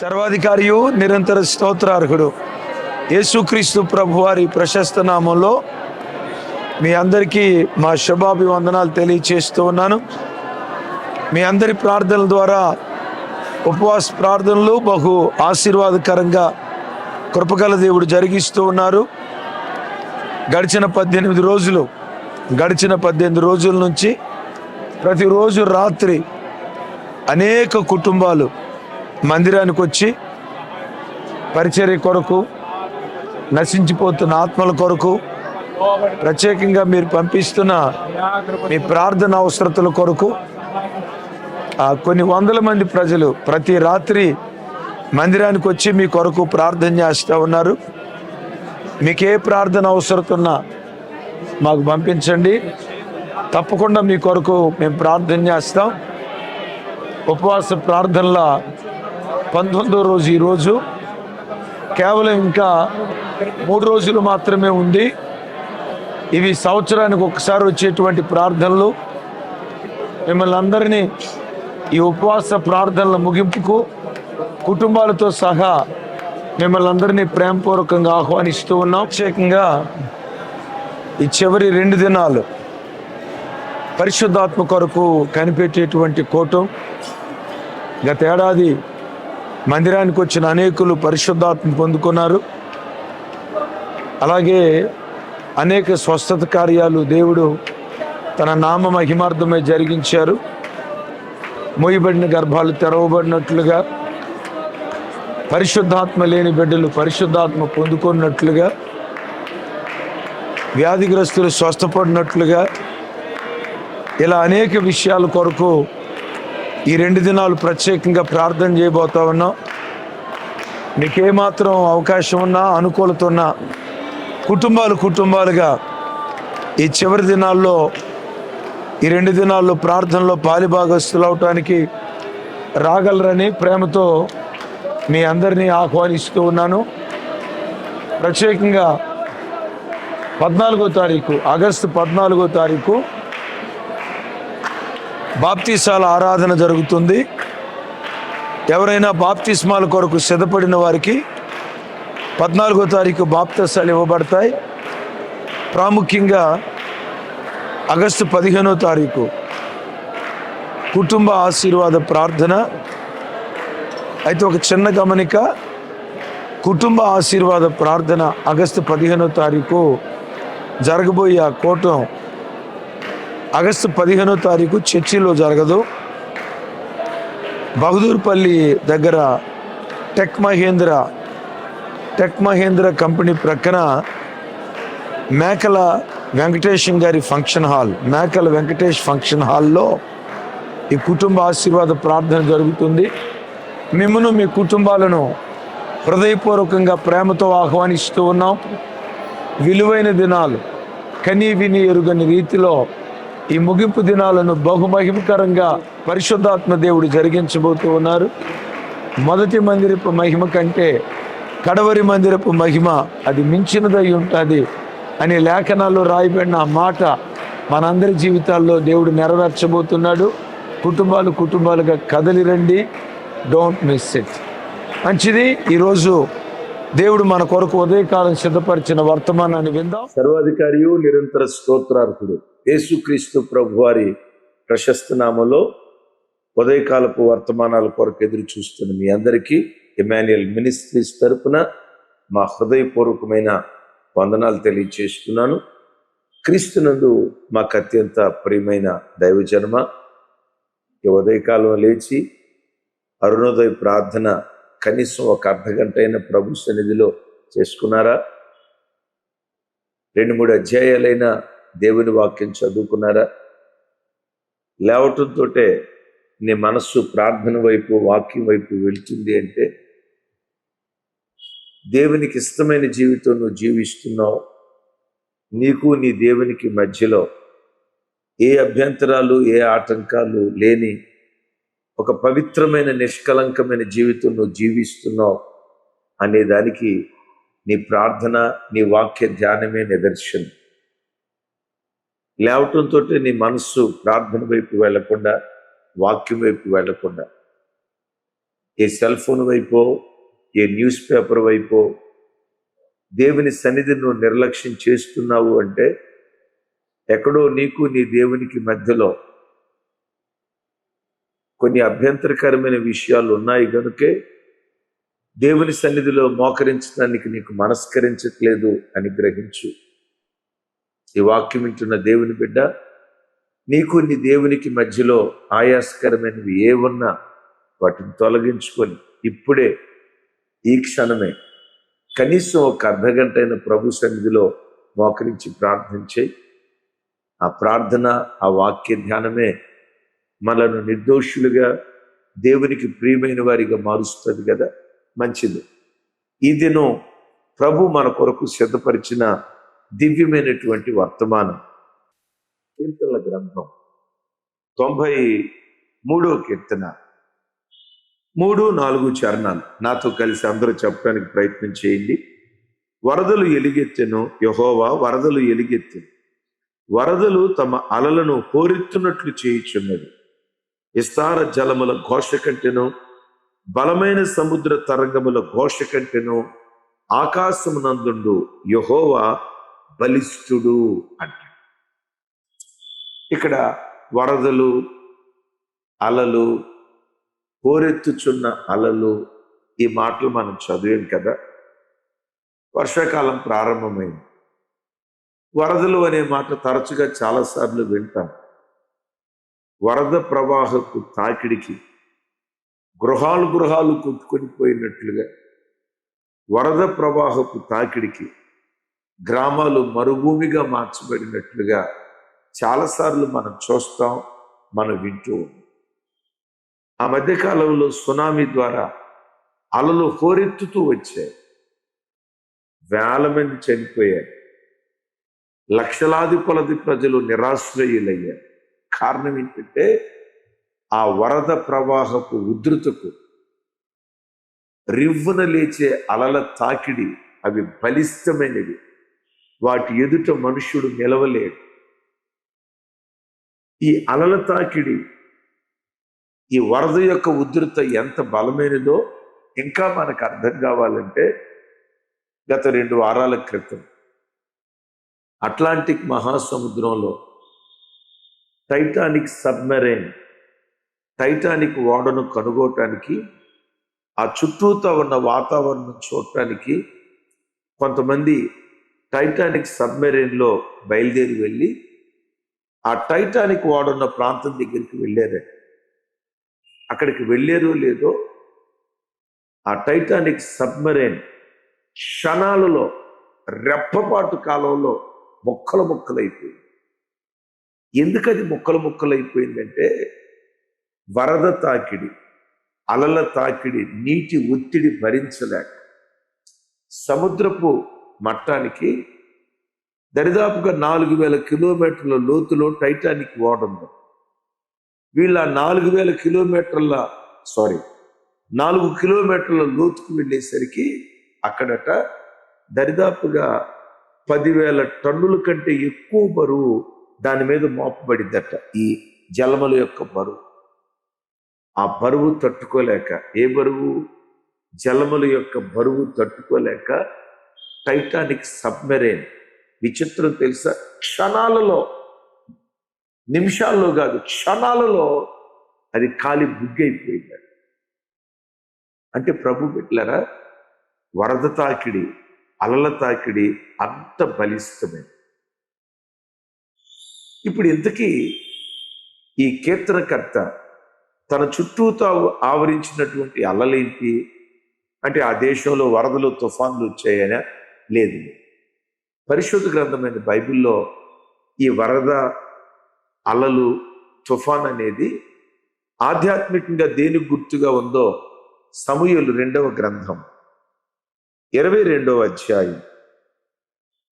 సర్వాధికారియు నిరంతర స్తోత్రార్హుడు. యేసుక్రీస్తు ప్రభు వారి ప్రశస్త నామంలో మీ అందరికీ మా శుభాభివందనాలు తెలియచేస్తూ ఉన్నాను. మీ అందరి ప్రార్థనల ద్వారా ఉపవాస ప్రార్థనలు బహు ఆశీర్వాదకరంగా కృపగల దేవుడు జరిగిస్తూ ఉన్నారు. గడిచిన పద్దెనిమిది రోజులు గడిచిన పద్దెనిమిది రోజుల నుంచి ప్రతిరోజు రాత్రి అనేక కుటుంబాలు మందిరానికి వచ్చి పరిచర్య కొరకు నశించిపోతున్న ఆత్మల కొరకు ప్రత్యేకంగా మీరు పంపిస్తున్న మీ ప్రార్థన అవసరతల కొరకు కొన్ని వందల మంది ప్రజలు ప్రతి రాత్రి మందిరానికి వచ్చి మీ కొరకు ప్రార్థన చేస్తూ ఉన్నారు. మీకు ఏ ప్రార్థన అవసరత ఉన్నా మాకు పంపించండి. తప్పకుండా మీ కొరకు మేము ప్రార్థన చేస్తాం. ఉపవాస ప్రార్థనల పంతొమ్మిదో రోజు ఈరోజు కేవలం ఇంకా మూడు రోజులు మాత్రమే ఉంది. ఇవి సంవత్సరానికి ఒకసారి వచ్చేటువంటి ప్రార్థనలు. మిమ్మల్ని అందరినీ ఈ ఉపవాస ప్రార్థనల ముగింపుకు కుటుంబాలతో సహా మిమ్మల్ని అందరినీ ప్రేమపూర్వకంగా ఆహ్వానిస్తూ ఉన్నాం. ప్రత్యేకంగా ఈ చివరి రెండు దినాలు పరిశుద్ధాత్మ కొరకు కనిపెట్టేటువంటి కూటం. గత ఏడాది మందిరానికి వచ్చిన అనేకులు పరిశుద్ధాత్మ పొందుకున్నారు. అలాగే అనేక స్వస్థత కార్యాలు దేవుడు తన నామ మహిమార్థమై జరిగించారు. మోయబడిన గర్భాలు తెరవబడినట్లుగా పరిశుద్ధాత్మ లేని బిడ్డలు పరిశుద్ధాత్మ పొందుకున్నట్లుగా వ్యాధిగ్రస్తులు స్వస్థపడినట్లుగా ఇలా అనేక విషయాల కొరకు ఈ రెండు దినాలు ప్రత్యేకంగా ప్రార్థన చేయబోతా ఉన్నాం. మీకు ఏమాత్రం అవకాశం ఉన్నా అనుకూలత ఉన్నా కుటుంబాలు కుటుంబాలుగా ఈ చివరి దినాల్లో ఈ రెండు దినాల్లో ప్రార్థనలో పాలిభాగస్తులు అవటానికి రాగలరని ప్రేమతో మీ అందరినీ ఆహ్వానిస్తూ ఉన్నాను. ప్రత్యేకంగా పద్నాలుగో తారీఖు ఆగస్టు పద్నాలుగో తారీఖు బాప్తీసాల ఆరాధన జరుగుతుంది. ఎవరైనా బాప్తిస్మాల కొరకు సిద్ధపడిన వారికి పద్నాలుగో తారీఖు బాప్తిసాలు ఇవ్వబడతాయి. ప్రాముఖ్యంగా ఆగస్టు పదిహేనో తారీఖు కుటుంబ ఆశీర్వాద ప్రార్థన. అయితే ఒక చిన్న గమనిక కుటుంబ ఆశీర్వాద ప్రార్థన ఆగస్టు పదిహేనో తారీఖు జరగబోయే ఆ కూటం ఆగస్టు పదిహేనో తారీఖు చర్చిలో జరగదు. బహదూర్పల్లి దగ్గర Tech Mahindra Tech Mahindra company ప్రక్కన మేకల వెంకటేశం గారి ఫంక్షన్ హాల్ మేకల వెంకటేష్ ఫంక్షన్ హాల్లో ఈ కుటుంబ ఆశీర్వాద ప్రార్థన జరుగుతుంది. మిమ్మను మీ కుటుంబాలను హృదయపూర్వకంగా ప్రేమతో ఆహ్వానిస్తూ ఉన్నాం. విలువైన దినాలు కనీ విని ఎరుగని రీతిలో ఈ ముగింపు దినాలను బహుమహిమకరంగా పరిశుద్ధాత్మ దేవుడు జరిగించబోతూ ఉన్నారు. మొదటి మందిరపు మహిమ కంటే కడవరి మందిరపు మహిమ అది మించినదై ఉంటుంది అనే లేఖనాల్లో రాయబడిన ఆ మాట మనందరి జీవితాల్లో దేవుడు నెరవేర్చబోతున్నాడు. కుటుంబాలు కుటుంబాలుగా కదలి రండి. డోంట్ మిస్ ఇట్ మంచిది. ఈరోజు దేవుడు మన కొరకు ఉదయకాలం సిద్ధపరిచిన వర్తమానాన్ని విందాం. సర్వాధికారియు నిరంతర స్తోత్రార్హుడు. యేసుక్రీస్తు ప్రభు వారి ప్రశస్త నామలో ఉదయకాలపు వర్తమానాల కొరకు ఎదురు చూస్తున్న మీ అందరికీ ఇమాన్యుయల్ మినిస్ట్రీస్ తరపున మా హృదయపూర్వకమైన వందనాలు తెలియచేస్తున్నాను. క్రీస్తునందు మాకు అత్యంత ప్రియమైన దైవజన్మ ఈ ఉదయకాలం లేచి అరుణోదయ ప్రార్థన కనీసం ఒక అర్ధ గంట అయిన ప్రభు సన్నిధిలో చేసుకున్నారా? రెండు మూడు అధ్యాయాలైన దేవుని వాక్యం చదువుకున్నారా? లేవటంతో నీ మనస్సు ప్రార్థన వైపు వాక్యం వైపు వెళ్తుంది అంటే దేవునికి ఇష్టమైన జీవితం నువ్వు జీవిస్తున్నావు. నీకు నీ దేవునికి మధ్యలో ఏ అభ్యంతరాలు ఏ ఆటంకాలు లేని ఒక పవిత్రమైన నిష్కలంకమైన జీవితం నువ్వు జీవిస్తున్నావు అనే దానికి నీ ప్రార్థన నీ వాక్య ధ్యానమే నిదర్శనం. లేవటంతో నీ మనస్సు ప్రార్థన వైపు వెళ్ళకుండా వాక్యం వైపు వెళ్ళకుండా ఏ సెల్ ఫోన్ వైపో ఏ న్యూస్ పేపర్ వైపో దేవుని సన్నిధిని నువ్వు నిర్లక్ష్యం చేస్తున్నావు అంటే ఎక్కడో నీకు నీ దేవునికి మధ్యలో కొన్ని అభ్యంతరకరమైన విషయాలు ఉన్నాయి కనుకే దేవుని సన్నిధిలో మోకరించడానికి నీకు మనస్కరించట్లేదు అని గ్రహించు. ఈ వాక్యం వింటున్న దేవుని బిడ్డ నీకు నీ దేవునికి మధ్యలో ఆయాస్కరమైనవి ఏ ఉన్నా వాటిని తొలగించుకొని ఇప్పుడే ఈ క్షణమే కనీసం ఒక అర్ధగంట అయిన ప్రభు సన్నిధిలో మోకరించి ప్రార్థన చేయి. ఆ ప్రార్థన ఆ వాక్య ధ్యానమే మనను నిర్దోషులుగా దేవునికి ప్రియమైన వారిగా మారుస్తుంది కదా. మంచిది. ఈ దినం ప్రభు మన కొరకు సిద్ధపరిచిన దివ్యమైనటువంటి వర్తమానం. కీర్తనల గ్రంథం. తొంభై మూడో కీర్తన. మూడు నాలుగు చరణాలు. నాతో కలిసి అందరూ చెప్పడానికి ప్రయత్నం చేయండి. వరదలు ఎలిగెత్తెను యహోవా వరదలు ఎలుగెత్తెను. వరదలు తమ అలలను హోరెత్తునట్లు చేయుచున్నది విస్తార జలముల ఘోష కంటెను బలమైన సముద్ర తరంగముల ఘోష కంటెను ఆకాశమునందుండు యహోవా బలిష్ఠుడు అంటాడు. ఇక్కడ వరదలు అలలు హోరెత్తుచున్న అలలు ఈ మాటలు మనం చదివాం కదా? వర్షాకాలం ప్రారంభమైంది. వరదలు అనే మాట తరచుగా చాలాసార్లు వింటాం. వరద ప్రవాహపు తాకిడికి గృహాలు గృహాలు కొట్టుకొని పోయినట్లుగా వరద ప్రవాహపు తాకిడికి గ్రామాలు మరుభూమిగా మార్చబడినట్లుగా చాలాసార్లు మనం చూస్తాం మనం వింటూ ఆ మధ్యకాలంలో సునామీ ద్వారా అలలు హోరెత్తుతూ వచ్చాయి. వేల మంది చనిపోయారు. లక్షలాది కొలది ప్రజలు నిరాశ్రయులయ్యారు. కారణం ఏంటంటే ఆ వరద ప్రవాహపు ఉధృతకు రివ్వున లేచే అలల తాకిడి అవి బలిష్టమైనవి. వాటి ఎదుట మనుష్యుడు నిలవలేడు. ఈ అలల తాకిడి ఈ వరద యొక్క ఉధృత ఎంత బలమైనదో ఇంకా మనకు అర్థం కావాలంటే గత రెండు వారాల క్రితం అట్లాంటిక్ మహాసముద్రంలో టైటానిక్ సబ్మెరైన్ టైటానిక్ ఓడను కనుగోటానికి ఆ చుట్టూతో ఉన్న వాతావరణం చూడటానికి కొంతమంది టైటానిక్ సబ్మెరైన్లో బయలుదేరి వెళ్ళి ఆ టైటానిక్ వాడున్న ప్రాంతం దగ్గరికి వెళ్ళారు. అక్కడికి వెళ్ళారో లేదో ఆ టైటానిక్ సబ్మెరైన్ క్షణాలలో రెప్పపాటు కాలంలో మొక్కలు మొక్కలైపోయింది. ఎందుకది మొక్కలు మొక్కలైపోయిందంటే వరద తాకిడి అలల తాకిడి నీటి ఒత్తిడి భరించలేక. సముద్రపు మట్టానికి దరిదాపుగా నాలుగు వేల కిలోమీటర్ల లోతులో టైటానిక్ ఓడుంది ఆ నాలుగు వేల కిలోమీటర్ల సారీ నాలుగు కిలోమీటర్ల లోతుకు వెళ్ళేసరికి అక్కడట దరిదాపుగా పదివేల టన్నుల కంటే ఎక్కువ బరువు దాని మీద మోపబడిద్దట ఈ జలముల యొక్క బరువు. ఆ బరువు తట్టుకోలేక ఏ బరువు? జలముల యొక్క బరువు తట్టుకోలేక టైటానిక్ సబ్మెరైన్. విచిత్రం తెలుసా? క్షణాలలో నిమిషాల్లో కాదు క్షణాలలో అది కాలి బుగ్గైపోయింది అంటే ప్రభు బిడ్డలారా వరద తాకిడి అలల తాకిడి అంత బలిష్టమైంది. ఇప్పుడు ఇంతకీ ఈ కీర్తనకర్త తన చుట్టూతో ఆవరించినటువంటి అలలేంటి? అంటే ఆ దేశంలో వరదలు తుఫాన్లు వచ్చాయనా లేదు. పరిశుద్ధ గ్రంథమైన బైబిల్లో ఈ వరద అలలు తుఫాన్ అనేది ఆధ్యాత్మికంగా దేనికి గుర్తుగా ఉందో సమూహలు రెండవ గ్రంథం ఇరవై రెండవ అధ్యాయం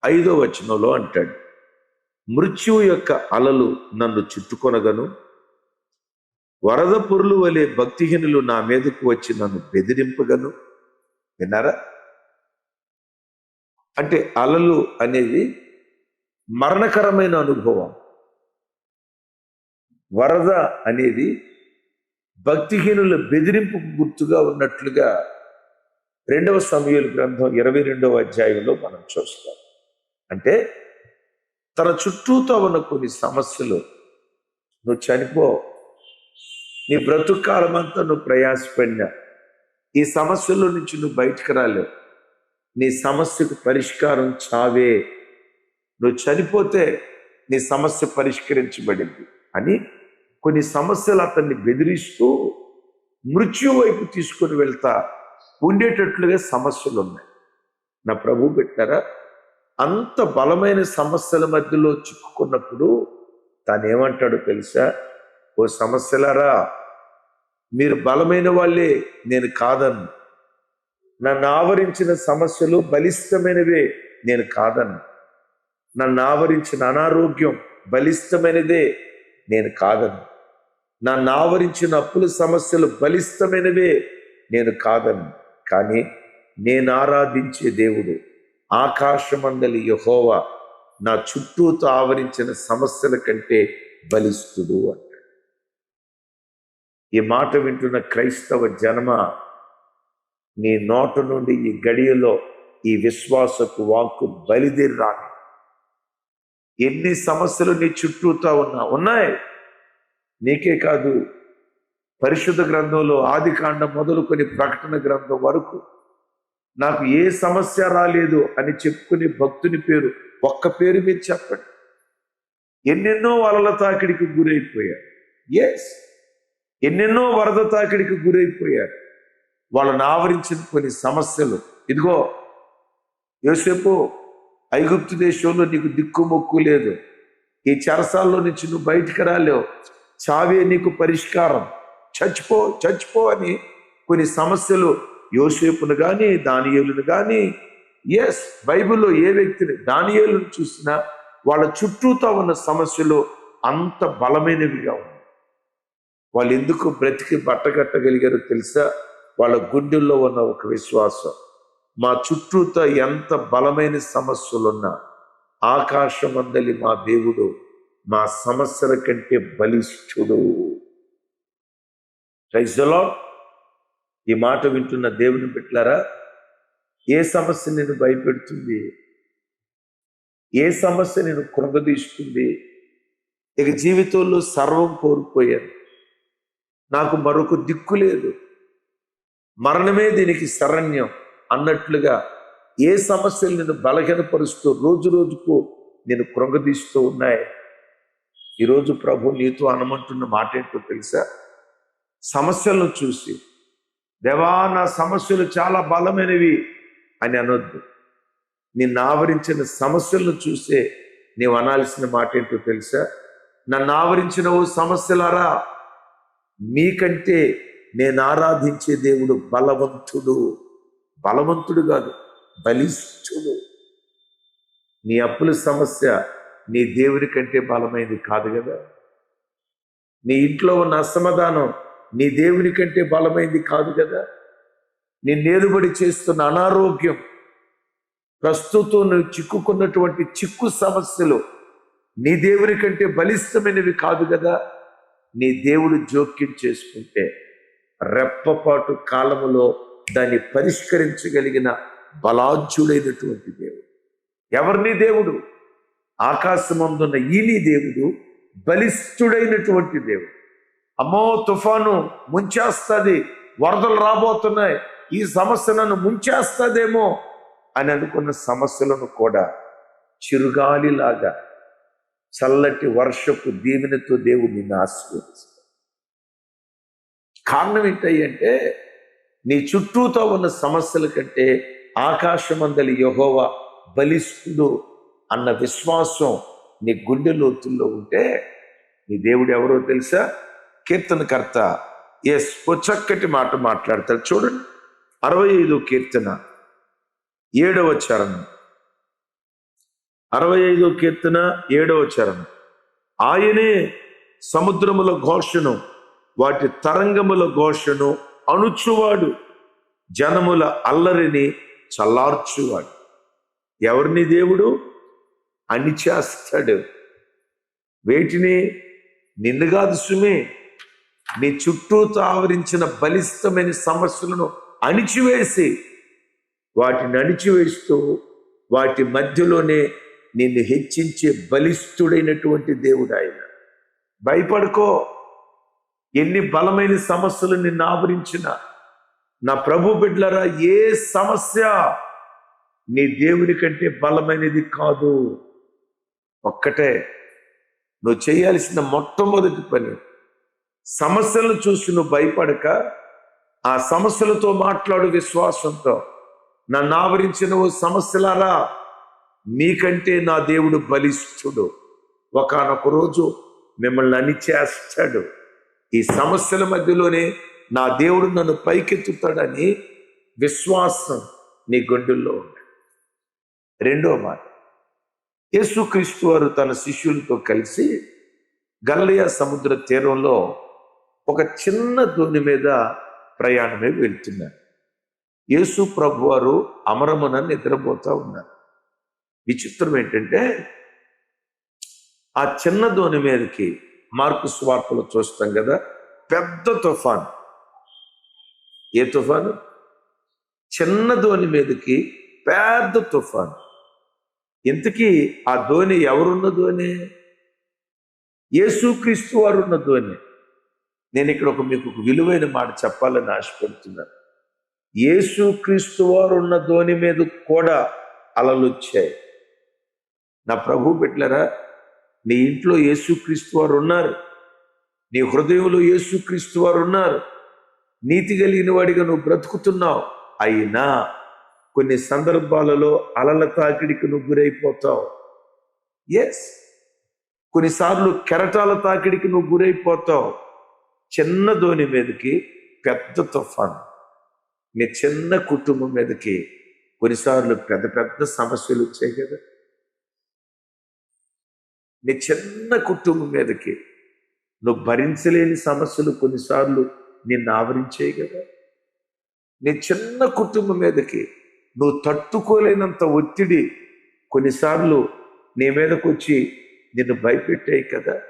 ఐదో వచనంలో అంటాడు మృత్యువు యొక్క అలలు నన్ను చుట్టుకొనగను. వరద పొరులు వలె భక్తిహీనులు నా మీదకు వచ్చి నన్ను బెదిరింపగను. విన్నారా? అంటే అలలు అనేది మరణకరమైన అనుభవం. వరద అనేది భక్తిహీనుల బెదిరింపు గుర్తుగా ఉన్నట్లుగా రెండవ సమయాల గ్రంథం ఇరవై రెండవ అధ్యాయంలో మనం చూస్తాం. అంటే తన చుట్టూతో ఉన్న కొన్ని సమస్యలు నువ్వు చనిపో నీ బ్రతుకాలం అంతా నువ్వు ప్రయాసపడినా ఈ సమస్యల నుంచి నువ్వు బయటకు రాలేవు. నీ సమస్యకు పరిష్కారం చావే. నువ్వు చనిపోతే నీ సమస్య పరిష్కరించబడింది అని కొన్ని సమస్యలు అతన్ని బెదిరిస్తూ మృత్యు వైపు తీసుకొని వెళ్తా ఉండేటట్లుగా సమస్యలు ఉన్నాయి. నా ప్రభు పెట్టారా? అంత బలమైన సమస్యల మధ్యలో చిక్కుకున్నప్పుడు తాను ఏమంటాడో తెలుసా? ఓ సమస్యలారా మీరు బలమైన వాళ్ళే నేను కాదన్ను. నన్ను ఆవరించిన సమస్యలు బలిష్టమైనవే నేను కాదన్ను నన్ను ఆవరించిన అనారోగ్యం బలిష్టమైనదే నేను కాదను. నన్ను ఆవరించిన అప్పుల సమస్యలు బలిష్టమైనవే నేను కాదను. కానీ నేను ఆరాధించే దేవుడు ఆకాశమందలి యహోవా నా చుట్టూతో ఆవరించిన సమస్యల కంటే బలిస్తుడు అంటాడు. ఈ మాట వింటున్న క్రైస్తవ జన్మ నీ నోటు నుండి ఈ గడియలో ఈ విశ్వాసపు వాక్కు బలిదేరి ఎన్ని సమస్యలు నీ చుట్టూతా ఉన్నా ఉన్నాయి. నీకే కాదు పరిశుద్ధ గ్రంథంలో ఆది కాండం మొదలుకొని ప్రకటన గ్రంథం వరకు నాకు ఏ సమస్య రాలేదు అని చెప్పుకునే భక్తుని పేరు ఒక్క పేరు మీరు చెప్పండి. ఎన్నెన్నో వలల తాకిడికి గురైపోయారు. ఎస్ ఎన్నెన్నో వరద తాకిడికి గురైపోయారు. వాళ్ళని ఆవరించిన కొన్ని సమస్యలు. ఇదిగో యోసేపు ఐగుప్తు దేశంలో నీకు దిక్కు మొక్కు లేదు. ఈ చెరసాల్లో నుంచి నువ్వు బయటికి రాలేవు. చావే నీకు పరిష్కారం. చచ్చిపో చచ్చిపో అని కొన్ని సమస్యలు యోసేపును కానీ దానియేలును కానీ ఎస్ బైబిల్లో ఏ వ్యక్తిని దానియేలును చూసినా వాళ్ళ చుట్టూతో ఉన్న సమస్యలు అంత బలమైనవిగా ఉన్నాయి. వాళ్ళు ఎందుకు బ్రతికి బట్టగట్టగలిగారో తెలుసా? వాళ్ళ గుండెల్లో ఉన్న ఒక విశ్వాసం. మా చుట్టూతో ఎంత బలమైన సమస్యలున్నా ఆకాశమందలి మా దేవుడు మా సమస్యల కంటే బలిష్ఠుడు రైజలో ఈ మాట వింటున్న దేవుని పెట్టారా ఏ సమస్య నేను భయపెడుతుంది? ఏ సమస్య నేను కృంగదీస్తుంది? ఇక జీవితంలో సర్వం కోల్పోయాను. నాకు మరొక దిక్కు లేదు. మరణమే దీనికి శరణ్యం అన్నట్లుగా ఏ సమస్యలు నేను బలహీనపరుస్తూ రోజు రోజుకు నేను కృంగదీస్తూ ఉన్నాయి? ఈరోజు ప్రభు నీతో అనమంటున్న మాట ఏంటో తెలుసా? సమస్యలను చూసి దేవా నా సమస్యలు చాలా బలమైనవి అని అనొద్దు. నిన్ను ఆవరించిన సమస్యలను చూసే నీవు అనాల్సిన మాట ఏంటో తెలుసా? నన్ను ఆవరించిన ఓ సమస్యలారా? మీకంటే నేను ఆరాధించే దేవుడు బలవంతుడు. బలవంతుడు కాదు బలిష్ఠుడు. నీ అప్పుల సమస్య నీ దేవుని కంటే బలమైనది కాదు కదా. నీ ఇంట్లో ఉన్న అసమాధానం నీ దేవుని కంటే బలమైనది కాదు కదా. నీ నేరుబడి చేస్తున్న అనారోగ్యం ప్రస్తుతం నువ్వు చిక్కుకున్నటువంటి చిక్కు సమస్యలు నీ దేవుని కంటే బలిష్టమైనవి కాదు కదా. నీ దేవుడు జోక్యం చేసుకుంటే రెప్పపాటు కాలములో దాన్ని పరిష్కరించగలిగిన బలాజ్యుడైనటువంటి దేవుడు. ఎవరిని దేవుడు? ఆకాశమందున్న ఈని దేవుడు బలిష్ఠుడైనటువంటి దేవుడు. అమ్మో తుఫాను ముంచేస్తుంది వరదలు రాబోతున్నాయి ఈ సమస్య నన్ను ముంచేస్తుందేమో అని అనుకున్న సమస్యలను కూడా చిరుగాలిలాగా చల్లటి వర్షపు దీవెనతో దేవుడిని ఆశీర్వదిస్తాడు. కారణం ఏంటంటే నీ చుట్టూతో ఉన్న సమస్యల కంటే ఆకాశమందలి యహోవ బలిష్ఠుడు అన్న విశ్వాసం నీ గుండె లోతుల్లో ఉంటే నీ దేవుడు ఎవరో తెలుసా? కీర్తనకర్త ఎస్ ఓ చక్కటి మాట మాట్లాడతాడు. చూడండి. అరవై ఐదు కీర్తన ఏడవ చరణం. అరవై ఐదో కీర్తన ఏడవ చరణం. ఆయనే సముద్రముల ఘోషను వాటి తరంగముల ఘోషను అణుచువాడు. జనముల అల్లరిని చల్లార్చువాడు. ఎవరిని దేవుడు? అణిచేస్తాడు. వేటిని నిన్ను కాదు సుమే నీ చుట్టూతో ఆవరించిన బలిష్టమైన సమస్యలను అణిచివేసి వాటిని అణిచివేస్తూ వాటి మధ్యలోనే నిన్ను హెచ్చించే బలిష్ఠుడైనటువంటి దేవుడు ఆయన. భయపడుకో. ఎన్ని బలమైన సమస్యలు నిన్ను ఆవరించిన. నా ప్రభు బిడ్డలరా ఏ సమస్య నీ దేవుని కంటే బలమైనది కాదు. ఒక్కటే నువ్వు చేయాల్సిన మొట్టమొదటి పని. సమస్యలను చూసి నువ్వు భయపడక ఆ సమస్యలతో మాట్లాడు విశ్వాసంతో. నన్ను ఆవరించిన ఓ సమస్యలారా మీకంటే నా దేవుడు బలిష్ఠుడు ఒకనొక రోజు మిమ్మల్ని అణిచేస్తాడు. ఈ సమస్యల మధ్యలోనే నా దేవుడు నన్ను పైకెత్తుతాడని విశ్వాసం నీ గుండెల్లో ఉంది. రెండో మాట యేసుక్రీస్తు వారు తన శిష్యులతో కలిసి గల్లయ సముద్ర తీరంలో ఒక చిన్న దోణి మీద ప్రయాణమే వెళ్తున్నారు. యేసు ప్రభు వారు అమరమున నిద్రపోతూ ఉన్నారు. విచిత్రం ఏంటంటే ఆ చిన్న దోణి మీదకి మార్పు స్వార్తలు చూస్తాం కదా పెద్ద తుఫాన్. ఏ తుఫాను? చిన్న ధోని మీదకి పెద్ద తుఫాన్. ఇంతకీ ఆ ధోని ఎవరున్న ధోని? యేసుక్రీస్తు వారు ఉన్న ధోని. నేను ఇక్కడ ఒక మీకు ఒక విలువైన మాట చెప్పాలని ఆశపడుతున్నాను. యేసుక్రీస్తు వారు ఉన్న ధోని మీద కూడా అలలు వచ్చాయి. నా ప్రభు బిడ్డలరా నీ ఇంట్లో యేసుక్రీస్తు వారు ఉన్నారు. నీ హృదయంలో యేసుక్రీస్తు వారు ఉన్నారు. నీతి కలిగిన వాడిగా నువ్వు బ్రతుకుతున్నావు. అయినా కొన్ని సందర్భాలలో అలల తాకిడికి నువ్వు గురైపోతావు. ఎస్ కొన్నిసార్లు కెరటాల తాకిడికి నువ్వు గురైపోతావు. చిన్న ధోని మీదకి పెద్ద తుఫాను. నీ చిన్న కుటుంబం మీదకి కొన్నిసార్లు పెద్ద పెద్ద సమస్యలు వచ్చాయి కదా. నీ చిన్న కుటుంబం మీదకి నువ్వు భరించలేని సమస్యలు కొన్నిసార్లు నిన్ను ఆవరించాయి కదా. నీ చిన్న కుటుంబం మీదకి నువ్వు తట్టుకోలేనంత ఒత్తిడి కొన్నిసార్లు నీ మీదకు వచ్చి నిన్ను భయపెట్టాయి కదా.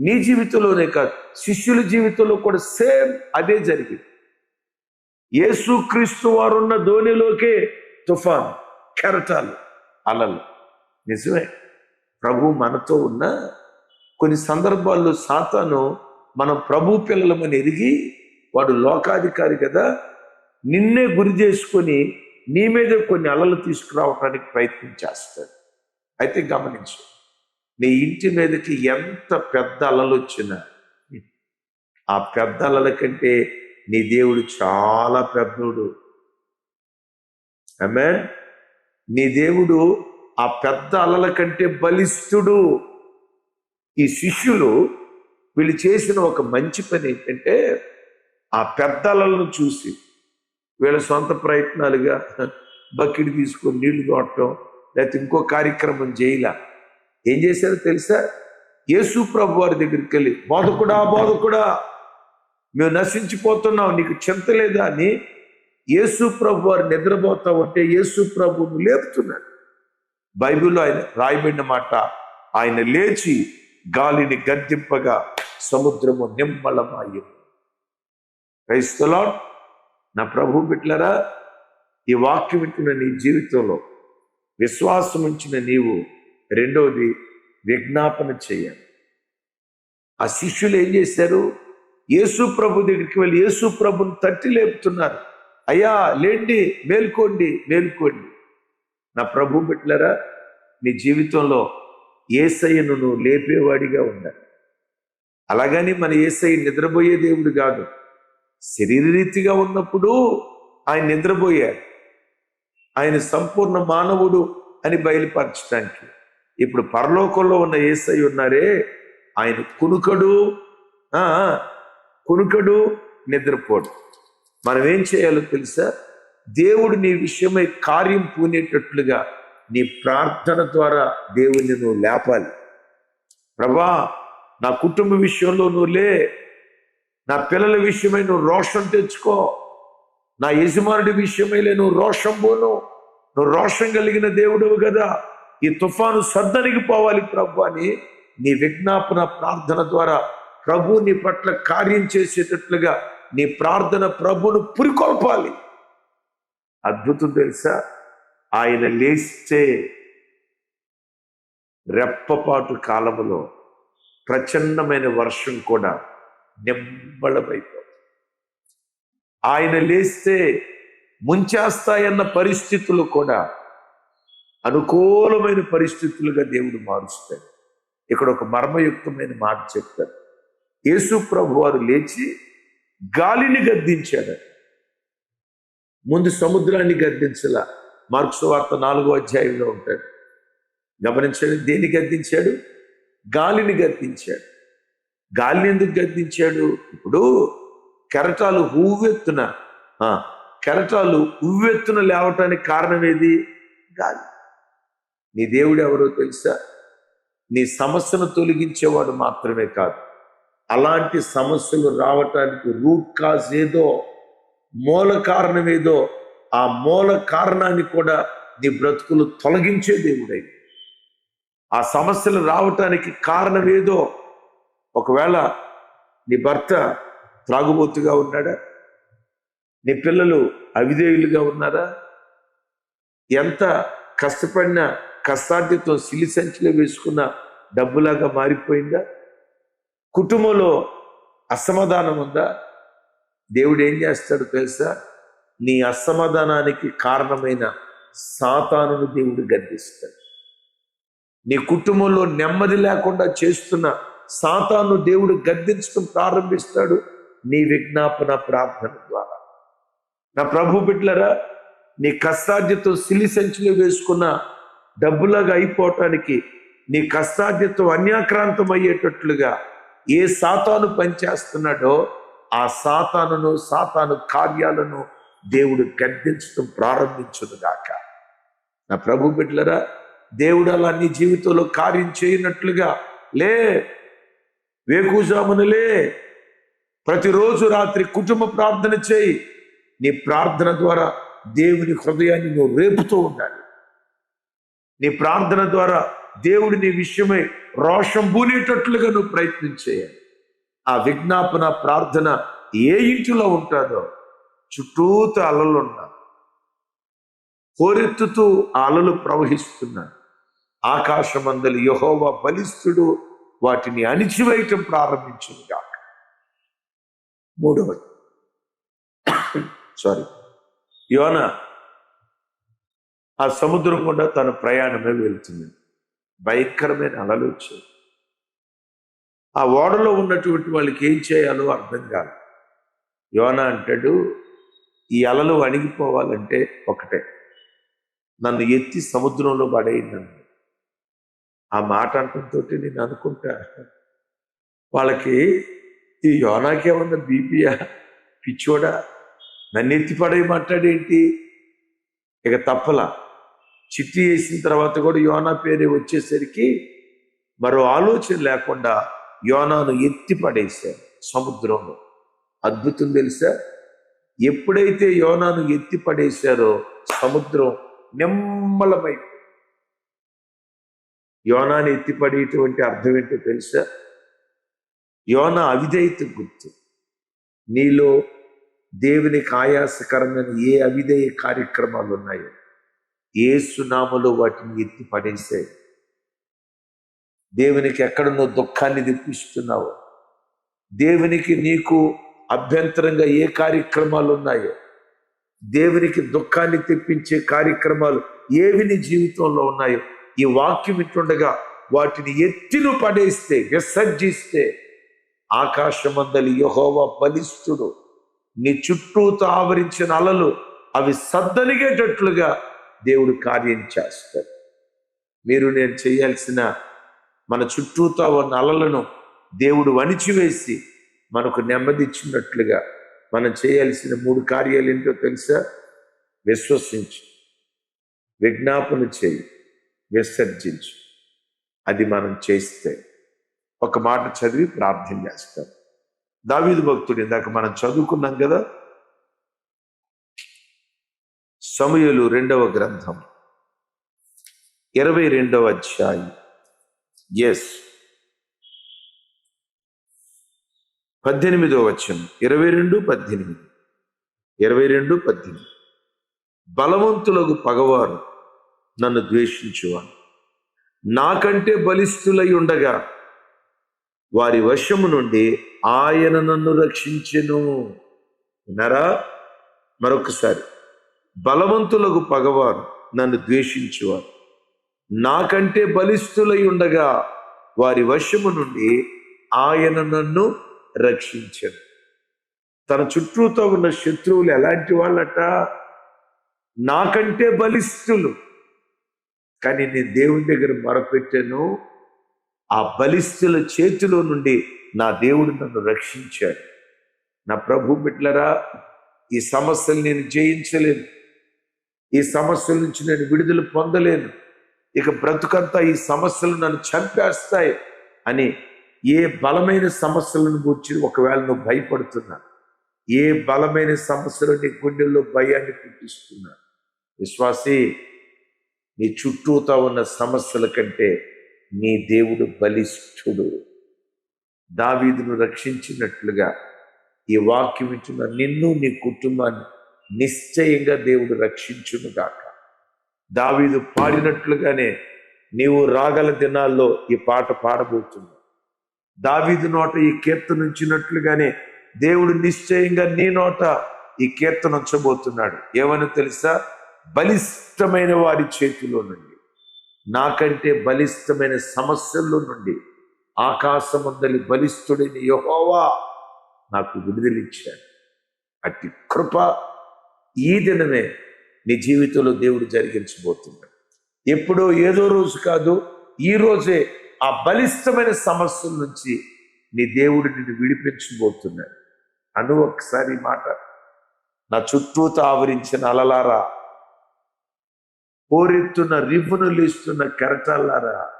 నీ జీవితంలోనే కాదు శిష్యుల జీవితంలో కూడా సేమ్ అదే జరిగింది. యేసుక్రీస్తు వారున్న ధోనిలోకే తుఫాన్ కెరటాలు అలలు. నిజమే. ప్రభు మనతో ఉన్న కొన్ని సందర్భాల్లో సాతాను మనం ప్రభు పిల్లలమని ఎరిగి వాడు లోకాధికారి కదా నిన్నే గురి చేసుకొని నీ మీద కొన్ని అలలు తీసుకురావడానికి ప్రయత్నం చేస్తాడు. అయితే గమనించు నీ ఇంటి మీదకి ఎంత పెద్ద అలలు వచ్చినా ఆ పెద్ద అలల కంటే నీ దేవుడు చాలా పెద్దోడు. ఆమె నీ దేవుడు ఆ పెద్ద అలల కంటే బలిష్ఠుడు ఈ శిష్యులు వీళ్ళు చేసిన ఒక మంచి పని ఏంటంటే ఆ పెద్ద అలలను చూసి వీళ్ళ సొంత ప్రయత్నాలుగా బకెట్ తీసుకొని నీళ్ళు తోడటం లేకపోతే ఇంకో కార్యక్రమం చేయలా. ఏం చేశారో తెలుసా? యేసు ప్రభు వారి దగ్గరికి వెళ్ళి బోధకుడా బోధకుడా మేము నశించిపోతున్నాం నీకు చింత లేదా అని యేసు ప్రభు వారు నిద్రపోతావు అంటే యేసు ప్రభువును లేపుతున్నాడు. బైబిల్లో ఆయన రాయబడిన మాట ఆయన లేచి గాలిని గద్దింపగా సముద్రము నిమ్మలమాయి క్రైస్తలో నా ప్రభు బిట్లరా ఈ వాక్యం వింటున్న నీ జీవితంలో విశ్వాసం ఉంచిన నీవు రెండవది విజ్ఞాపన చేయాలి. ఆ శిష్యులు ఏం చేశారు? యేసు ప్రభు దగ్గరికి వెళ్ళి యేసు ప్రభుని తట్టి లేపుతున్నారు. అయ్యా లేండి మేల్కోండి మేల్కోండి. నా ప్రభు బిడ్డలరా నీ జీవితంలో ఏసయ్యను నువ్వు లేపేవాడిగా ఉండాలి అలాగని మన ఏసయ్య నిద్రపోయే దేవుడు కాదు. శరీరరీతిగా ఉన్నప్పుడు ఆయన నిద్రపోయారు ఆయన సంపూర్ణ మానవుడు అని బయలుపరచడానికి. ఇప్పుడు పరలోకంలో ఉన్న ఏసై ఉన్నారే ఆయన కునుకడు కునుకడు నిద్రపోడు. మనం ఏం చేయాలో తెలుసా? దేవుడు నీ విషయమై కార్యం పూనేటట్లుగా నీ ప్రార్థన ద్వారా దేవుణ్ణి నువ్వు లేపాలి. ప్రభా నా కుటుంబ విషయంలో నువ్వు లే నా పిల్లల విషయమై నువ్వు రోషం తెచ్చుకో నా యజమానుడి విషయమైలే నువ్వు రోషం పోను నువ్వు రోషం కలిగిన దేవుడు కదా. ఈ తుఫాను సద్దనికి పోవాలి ప్రభు అని నీ విజ్ఞాపన ప్రార్థన ద్వారా ప్రభు నీ పట్ల కార్యం చేసేటట్లుగా నీ ప్రార్థన ప్రభును పురికొల్పాలి. అద్భుతం తెలుసా? ఆయన లేస్తే రెప్పపాటు కాలంలో ప్రచండమైన వర్షం కూడా నిమ్మళమైపోతుంది ఆయన లేస్తే ముంచేస్తాయన్న పరిస్థితులు కూడా అనుకూలమైన పరిస్థితులుగా దేవుడు మారుస్తాడు. ఇక్కడ ఒక మర్మయుక్తమైన మాట చెప్తారు యేసు ప్రభు వారు లేచి గాలిని గద్దించాడు. ముందు సముద్రాన్ని గద్దించలా. మార్క్స్ వార్త నాలుగో అధ్యాయంలో ఉంటాడు. గమనించండి దేన్ని గద్దించాడు? గాలిని గద్దించాడు. గాలిని ఎందుకు గద్దించాడు? ఇప్పుడు కెరటాలు ఉవ్వెత్తున కెరటాలు ఉవ్వెత్తున లేవటానికి కారణం ఏది? గాలి. నీ దేవుడు ఎవరో తెలుసా? నీ సమస్యను తొలగించేవాడు మాత్రమే కాదు. అలాంటి సమస్యలు రావటానికి రూట్ కాజ్ ఏదో. మూల కారణం ఏదో ఆ మూల కారణాన్ని కూడా నీ బ్రతుకులు తొలగించే దేవుడై. ఆ సమస్యలు రావటానికి కారణం ఏదో ఒకవేళ నీ భర్త త్రాగుబోతుగా ఉన్నాడా? నీ పిల్లలు అవిధేయులుగా ఉన్నారా? ఎంత కష్టపడిన కష్టార్థితో సిలి సంచిలో వేసుకున్న డబ్బులాగా మారిపోయిందా? కుటుంబంలో అసమాధానం ఉందా? దేవుడు ఏం చేస్తాడు తెలుసా? నీ అసమాధానానికి కారణమైన సాతానును దేవుడు గర్దిస్తాడు నీ కుటుంబంలో నెమ్మది లేకుండా చేస్తున్న సాతాను దేవుడు గద్దించడం ప్రారంభిస్తాడు. నీ విజ్ఞాపన ప్రార్థన ద్వారా. నా ప్రభు బిడ్లరా నీ కష్టార్జితం సిలి సంచిలో వేసుకున్న డబ్బులాగా అయిపోవటానికి నీ కష్టార్జితం అన్యాక్రాంతం అయ్యేటట్లుగా ఏ సాతాను పనిచేస్తున్నాడో ఆ సాతానును సాతాను కార్యాలను దేవుడు గద్దించడం ప్రారంభించునుగాక నా ప్రభు బిడ్డలరా దేవుడు అలా నీ జీవితంలో కార్యం చేయనట్లుగా లే వేకుజామునలే ప్రతిరోజు రాత్రి కుటుంబ ప్రార్థన చేయి. నీ ప్రార్థన ద్వారా దేవుని హృదయాన్ని నువ్వు రేపుతూ ఉండాలి. నీ ప్రార్థన ద్వారా దేవుడి నీ విషయమై రోషం పూనేటట్లుగా నువ్వు ప్రయత్నం చేయాలి. ఆ విజ్ఞాపన ప్రార్థన ఏ ఇంటిలో ఉంటుందో చుట్టూత అలలు కోరెత్తుతూ హోరెత్తుతూ ఆ అలలు ప్రవహిస్తున్నాయి. ఆకాశమందలి యహోవా బలిస్తుడు వాటిని అణిచివేయటం ప్రారంభించింది కాక మూడవది. సారీ యోన ఆ సముద్రం గుండా తన ప్రయాణమే వెళ్తుంది. భయంకరమైన అలలు వచ్చాయి. ఆ ఓడలో ఉన్నటువంటి వాళ్ళకి ఏం చేయాలో అర్థం కాదు. యోన అంటాడు ఈ అలలు అణిగిపోవాలంటే ఒకటే. నన్ను ఎత్తి సముద్రంలో పడేయండి ఆ మాట అంటంతో నేను అనుకుంటా. వాళ్ళకి ఈ యోనాకేమన్నా బీపీయా? పిచ్చోడా? నన్ను ఎత్తి పడేయమంటాడేంటి? ఇక తప్పలా. చిట్టి వేసిన తర్వాత కూడా యోనా పేరే వచ్చేసరికి మరో ఆలోచన లేకుండా యోనాను ఎత్తి పడేశారు సముద్రంలో. అద్భుతం తెలుసా? ఎప్పుడైతే యోనాను ఎత్తి పడేశారో సముద్రం నిమ్మలమై యోనాను ఎత్తి పడేటువంటి అర్థం ఏంటో తెలుసా? యోన అవిధేయత గుర్తు. నీలో దేవునికి ఆయాసకరమైన ఏ అవిధేయ కార్యక్రమాలు ఉన్నాయో ఏ సునామలో వాటిని ఎత్తి పడేసాయి దేవునికి ఎక్కడ నువ్వు దుఃఖాన్ని తెప్పిస్తున్నావు దేవునికి నీకు అభ్యంతరంగా ఏ కార్యక్రమాలు ఉన్నాయో దేవునికి దుఃఖాన్ని తెప్పించే కార్యక్రమాలు ఏవి నీ జీవితంలో ఉన్నాయో ఈ వాక్యం ఇట్లుండగా వాటిని ఎత్తిను పడేస్తే విసర్జిస్తే ఆకాశమందలి యహోవ బలిష్ఠుడు నీ చుట్టూతో ఆవరించిన అలలు అవి సద్దలిగేటట్లుగా దేవుడు కార్యం చేస్తాడు. మీరు నేను చేయాల్సిన మన చుట్టూతో ఉన్న అలలను దేవుడు వణిచివేసి మనకు నెమ్మది ఇచ్చినట్లుగా మనం చేయాల్సిన మూడు కార్యాలు ఏంటో తెలుసా? విశ్వసించు. విజ్ఞాపన చేయి. విసర్జించు. అది మనం చేస్తే ఒక మాట చదివి ప్రార్థన చేస్తాం. దావీదు భక్తుడు ఇందాక మనం చదువుకున్నాం కదా? సమయలు రెండవ గ్రంథం. ఇరవై రెండవ అధ్యాయం. ఎస్ పద్దెనిమిదో వచ్చం ఇరవై రెండు పద్దెనిమిది. ఇరవై రెండు పద్దెనిమిది. బలవంతులకు పగవారు నన్ను ద్వేషించువారు. నాకంటే బలిస్తులై ఉండగా వారి వశము నుండి ఆయన నన్ను రక్షించెను. విన్నారా? మరొకసారి. బలవంతులకు పగవారు నన్ను ద్వేషించువారు. నాకంటే బలిష్ఠులై ఉండగా వారి వశము నుండి ఆయన నన్ను రక్షించను తన చుట్టూతో ఉన్న శత్రువులు ఎలాంటి వాళ్ళట? నాకంటే బలిష్ఠులు. కానీ నేను దేవుని దగ్గర మొరపెట్టాను. ఆ బలిష్ఠుల చేతిలో నుండి నా దేవుడు నన్ను రక్షించాడు. నా ప్రభు బిడ్లరా ఈ సమస్యలు నేను జయించలేను. ఈ సమస్యల నుంచి నేను విడుదల పొందలేను. ఇక బ్రతుకంతా ఈ సమస్యలు నన్ను చంపేస్తాయి అని ఏ బలమైన సమస్యలను గురించి ఒకవేళ నువ్వు భయపడుతున్నా ఏ బలమైన సమస్యలు నీ గుండెల్లో భయాన్ని పుట్టిస్తున్నా విశ్వాసి నీ చుట్టూతా ఉన్న సమస్యల కంటే నీ దేవుడు బలిష్ఠుడు. దావీదును రక్షించినట్లుగా ఈ వాక్యం ఇచ్చిన నిన్ను నీ కుటుంబాన్ని నిశ్చయంగా దేవుడు రక్షించునుగాక దావీదు పాడినట్లుగానే నీవు రాగల దినాల్లో ఈ పాట పాడబోతున్నావు. దావీదు నోట ఈ కీర్తన ఉంచినట్లుగానే దేవుడు నిశ్చయంగా నీ నోట ఈ కీర్తన ఉంచబోతున్నాడు. ఏమని తెలుసా? బలిష్టమైన వారి చేతిలో నుండి నాకంటే బలిష్టమైన సమస్యల్లో నుండి ఆకాశమందలి బలిష్ఠుడిని యహోవా నాకు విడుదలిచ్చాడు అట్టి కృప ఈ దినమే నీ జీవితంలో దేవుడు జరిగించబోతున్నాడు. ఎప్పుడో ఏదో రోజు కాదు ఈ రోజే ఆ బలిష్టమైన సమస్యల నుంచి నీ దేవుడు నిన్ను విడిపించబోతున్నాడు. అను ఒకసారి మాట. నా చుట్టూతో ఆవరించిన అలలారా పోరెత్తున్న రివ్వును లేస్తున్న కెరటాలారా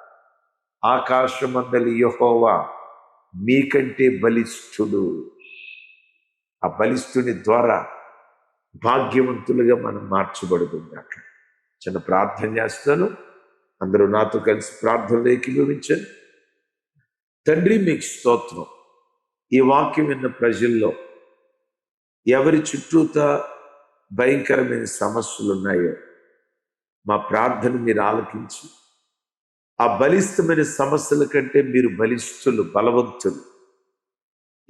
ఆకాశమందలి యహోవా మీకంటే బలిష్ఠుడు. ఆ బలిష్ఠుని ద్వారా భాగ్యవంతులుగా మనం మార్చబడుతుంది అక్కడ. చిన్న ప్రార్థన చేస్తాను. అందరూ నాతో కలిసి ప్రార్థనలు ఏకీభవించండి. తండ్రి మీకు స్తోత్రం. ఈ వాక్యం విన్న ప్రజల్లో ఎవరి చుట్టూత భయంకరమైన సమస్యలు ఉన్నాయో మా ప్రార్థన మీరు ఆలకించి ఆ బలిష్టమైన సమస్యల కంటే మీరు బలిష్ఠులు బలవంతులు.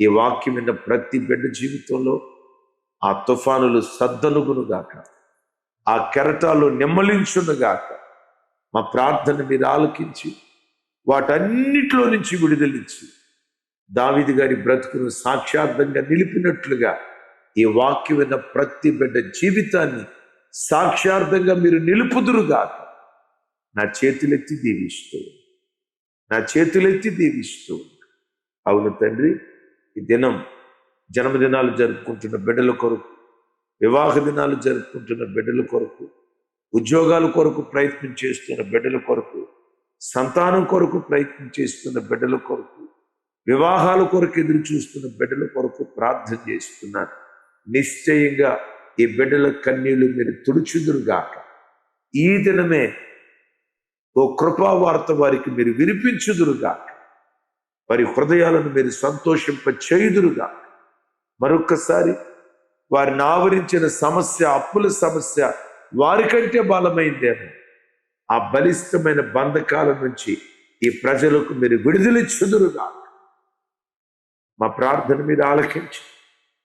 ఈ వాక్యం విన్న ప్రతి బిడ్డ జీవితంలో ఆ తుఫానులు సద్దనుగునుగాక ఆ కెరటాలు నెమ్మలించునుగాక మా ప్రార్థన మీరు ఆలకించి వాటన్నిటిలో నుంచి విడుదలించి దావిది గారి బ్రతుకును సాక్షార్థంగా నిలిపినట్లుగా ఈ వాక్యం విన్న ప్రతి బిడ్డ జీవితాన్ని సాక్షార్థంగా మీరు నిలుపుదురుగాక నా చేతులెత్తి దీవిస్తూ నా చేతులెత్తి దీవిస్తూ. అవును తండ్రి ఈ దినం జన్మదినాలు జరుపుకుంటున్న బిడ్డల కొరకు వివాహ దినాలు జరుపుకుంటున్న బిడ్డల కొరకు ఉద్యోగాల కొరకు ప్రయత్నం చేస్తున్న బిడ్డల కొరకు సంతానం కొరకు ప్రయత్నం చేస్తున్న బిడ్డల కొరకు వివాహాల కొరకు ఎదురు చూస్తున్న బిడ్డల కొరకు ప్రార్థన చేస్తున్నాను. నిశ్చయంగా ఈ బిడ్డల కన్నీళ్ళు మీరు తుడుచుదురుగాక ఈ దినమే ఓ కృపావార్త వారికి మీరు వినిపించుదురుగాక వారి హృదయాలను మీరు సంతోషింప చేయుదురుగాక మరొక్కసారి వారిని ఆవరించిన సమస్య అప్పుల సమస్య వారికంటే బలమైందేమో ఆ బలిష్టమైన బంధకాల నుంచి ఈ ప్రజలకు మీరు విడుదలిచ్చుదురుగా మా ప్రార్థన మీద ఆలకించి.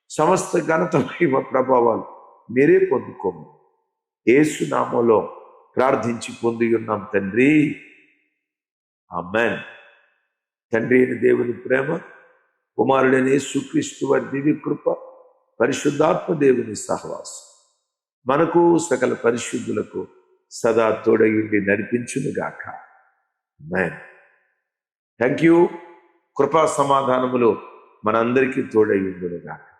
సమస్త ఘనత మహిమ ప్రభావాలు మీరే పొందుకోము. ఏసునామలో ప్రార్థించి పొంది ఉన్నాం తండ్రి. ఆమెన్. తండ్రి అయిన దేవుని ప్రేమ కుమారుడైన యేసుక్రీస్తు వారి దివ్య కృప పరిశుద్ధాత్మ దేవుని సహవాసం. మనకు సకల పరిశుద్ధులకు సదా తోడయుండి నడిపించునుగాక మ్యాన్ థ్యాంక్ యూ కృపా సమాధానములు మనందరికీ తోడయుండునుగాక